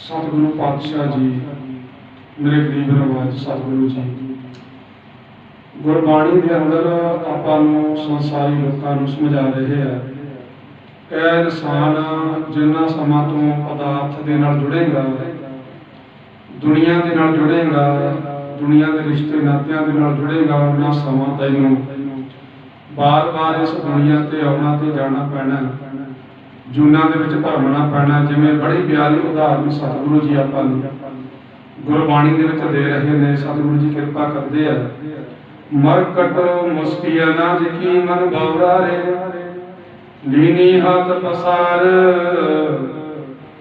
ਸਤਿਗੁਰੂ ਪਾਤਸ਼ਾਹ ਜੀ, ਮੇਰੇ ਗਰੀਬ ਨਵਾਜ ਸਤਿਗੁਰੂ ਜੀ। ਗੁਰਬਾਣੀ ਦੇ ਅੰਦਰ ਆਪਾਂ ਨੂੰ ਸੰਸਾਰੀ ਲੋਕਾਂ ਨੂੰ ਸਮਝਾ ਰਹੇ ਆ ਕਿ ਇਨਸਾਨ ਜਿੰਨਾ ਸਮਾਂ ਤੋਂ ਪਦਾਰਥ ਦੇ ਨਾਲ ਜੁੜੇਗਾ, ਦੁਨੀਆ ਦੇ ਨਾਲ ਜੁੜੇਗਾ, ਦੁਨੀਆ ਦੇ ਰਿਸ਼ਤੇ ਨਾਤਿਆਂ ਦੇ ਨਾਲ ਜੁੜੇਗਾ, ਉਹਨਾਂ ਸਮਾਂ ਤੈਨੂੰ ਬਾਰ-ਬਾਰ ਇਸ ਦੁਨੀਆ ਤੇ ਆਉਣਾ ਤੇ ਜਾਣਾ ਪੈਣਾ। ਜੂਨਾਂ ਦੇ ਵਿੱਚ ਭਰਮਣਾ ਪੈਣਾ, ਜਿਵੇਂ ਬੜੀ ਪਿਆਰੀ ਉਦਾਹਰਨ ਸਤਿਗੁਰੂ ਜੀ ਆਪਾਂ ਨੂੰ ਗੁਰਬਾਣੀ ਦੇ ਵਿੱਚ ਦੇ ਰਹੇ ਨੇ, ਸਤਿਗੁਰੂ ਜੀ ਕਿਰਪਾ ਕਰਦੇ ਆ। ਮਰਕਟ ਮੁਸਕੀਆ ਜਿਕੀ ਮਨ ਬਵਰਾ ਰੇ ਲੀਨੀ ਹੱਥ ਪਸਾਰ,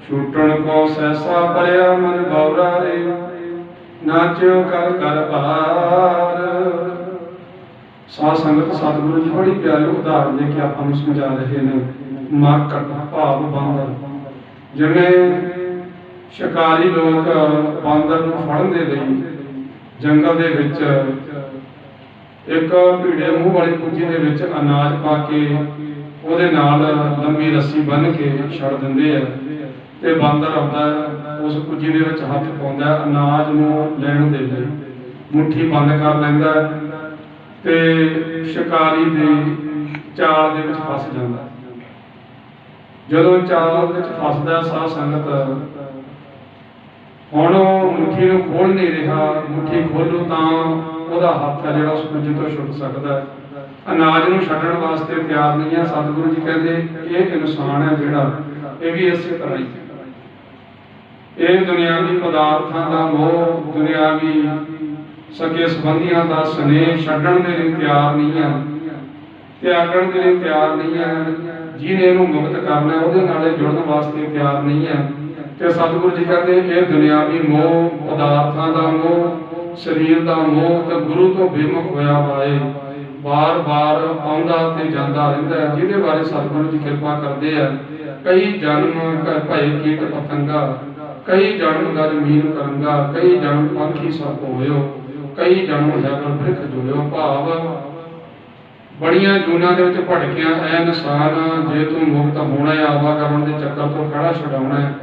ਛੂਟਣ ਕੋ ਸੈਸਾ ਪਰਿਆ ਮਨ ਬਵਰਾ ਰੇ ਨਾਚਿਓ ਕਰ ਕਰ ਭਾਰ ਸਾਧ ਸੰਗਤ, ਸਤਿਗੁਰੂ ਜੀ ਬੜੀ ਪਿਆਰੀ ਉਦਾਹਰਨ ਦੇ ਕੇ ਆਪਾਂ ਨੂੰ ਸਮਝਾ ਰਹੇ ਨੇ। ਮਰਕਟ ਭਾਵ ਬਾਂਦਰ। ਜਿਵੇਂ ਸ਼ਿਕਾਰੀ ਲੋਕ ਬਾਂਦਰ ਨੂੰ ਫੜਨ ਦੇ ਲਈ ਜੰਗਲ ਦੇ ਵਿੱਚ ਇੱਕ ਭੀੜੇ ਮੂੰਹ ਵਾਲੀ ਕੁੱਜੀ ਦੇ ਵਿੱਚ ਅਨਾਜ ਪਾ ਕੇ ਉਹਦੇ ਨਾਲ ਲੰਮੀ ਰੱਸੀ ਬੰਨ੍ਹ ਕੇ ਛੱਡ ਦਿੰਦੇ ਆ ਤੇ ਬਾਂਦਰ ਆਉਂਦਾ ਹੈ, ਉਸ ਕੁੱਜੀ ਦੇ ਵਿੱਚ ਹੱਥ ਪਾਉਂਦਾ ਅਨਾਜ ਨੂੰ ਲੈਣ ਦੇ ਲਈ। ਮੁੱਠੀ ਬੰਦ ਕਰ ਲੈਂਦਾ ਹੈ ਤੇ ਸ਼ਿਕਾਰੀ ਦੀ ਚਾਲ ਦੇ ਵਿੱਚ ਫਸ ਜਾਂਦਾ। ਜਦੋਂ ਚਾਲ ਵਿੱਚ ਫਸਦਾ ਸਾਧ ਸੰਗਤ, ਹੁਣ ਉਹ ਮੁੱਠੀ ਨੂੰ ਖੋਲ ਨਹੀਂ ਰਿਹਾ, ਮੁੱਠੀ ਖੋਲੋ ਤਾਂ ਉਹਦਾ ਹੱਥ ਹੈ ਜਿਹੜਾ ਉਸ ਕੁੱਜੀ ਤੋਂ ਛੁੱਟ ਸਕਦਾ ਹੈ। ਅਨਾਜ ਨੂੰ ਛੱਡਣ ਵਾਸਤੇ ਤਿਆਰ ਨਹੀਂ ਹੈ ਸਤਿਗੁਰੂ ਜੀ ਕਹਿੰਦੇ, ਇਹ ਇਨਸਾਨ ਹੈ ਜਿਹੜਾ, ਇਹ ਵੀ ਇਸੇ ਤਰ੍ਹਾਂ ਹੀ। ਇਹ ਦੁਨਿਆਵੀ ਪਦਾਰਥਾਂ ਦਾ ਮੋਹ, ਦੁਨਿਆਵੀ ਸਕੇ ਸੰਬੰਧੀਆਂ ਦਾ ਸਨੇਹ ਛੱਡਣ ਦੇ ਲਈ ਤਿਆਰ ਨਹੀਂ ਹੈ ਤਿਆਗਣ ਦੇ ਲਈ ਤਿਆਰ ਨਹੀਂ ਹੈ। ਜਿਹਨੇ ਇਹਨੂੰ ਮੁਕਤ ਕਰਨਾ ਉਹਦੇ ਨਾਲੇ ਜੁੜਨ ਵਾਸਤੇ ਤਿਆਰ ਨਹੀਂ ਹੈ। ਤੇ ਸਤਿਗੁਰੂ ਜੀ ਕਹਿੰਦੇ ਇਹ ਦੁਨਿਆਵੀ ਮੋਹ, ਪਦਾਰਥਾਂ ਦਾ ਮੋਹ, ਸਰੀਰ ਦਾ ਮੋਹ ਤੇ ਗੁਰੂ ਤੋਂ ਬੇਮੁਖ ਹੋਇਆ ਵਾਏ। ਬਾਰ-ਬਾਰ ਆਉਂਦਾ ਤੇ ਜਾਂਦਾ ਰਹਿੰਦਾ ਜਿਹਦੇ ਬਾਰੇ ਸਤਿਗੁਰੂ ਜੀ ਕਿਰਪਾ ਕਰਦੇ ਆ। ਕਈ ਜਨਮ ਕ- ਭਏ ਕੀਟ ਪਤੰਗਾ, ਕਈ ਜਨਮ ਗਰ ਮੀਨ ਕਰੰਗਾ, ਕਈ ਜਨਮ ਪੰਖੀ ਸਭ ਹੋਇਓ, ਕਈ ਜਨਮ ਹੈਵਨ ਬ੍ਰਿਖ ਜੋਇਓ ਭਾਵ। ਬੜੀਆਂ ਜੂਨਾਂ ਦੇ ਵਿੱਚ ਭਟਕਿਆ ਐ ਇਨਸਾਨ ਜੇ ਤੂੰ ਮੁਕਤ ਹੋਣਾ ਹੈ ਕਰਨ ਦੇ ਚੱਕਰ ਤੋਂ ਖੜਾ ਛਡਾਉਣਾ ਹੈ,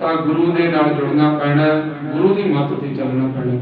ਤਾਂ ਗੁਰੂ ਦੇ ਨਾਲ ਜੁੜਨਾ ਪੈਣਾ ਗੁਰੂ ਦੀ ਮੱਤ ਤੇ ਚੱਲਣਾ ਪੈਣਾ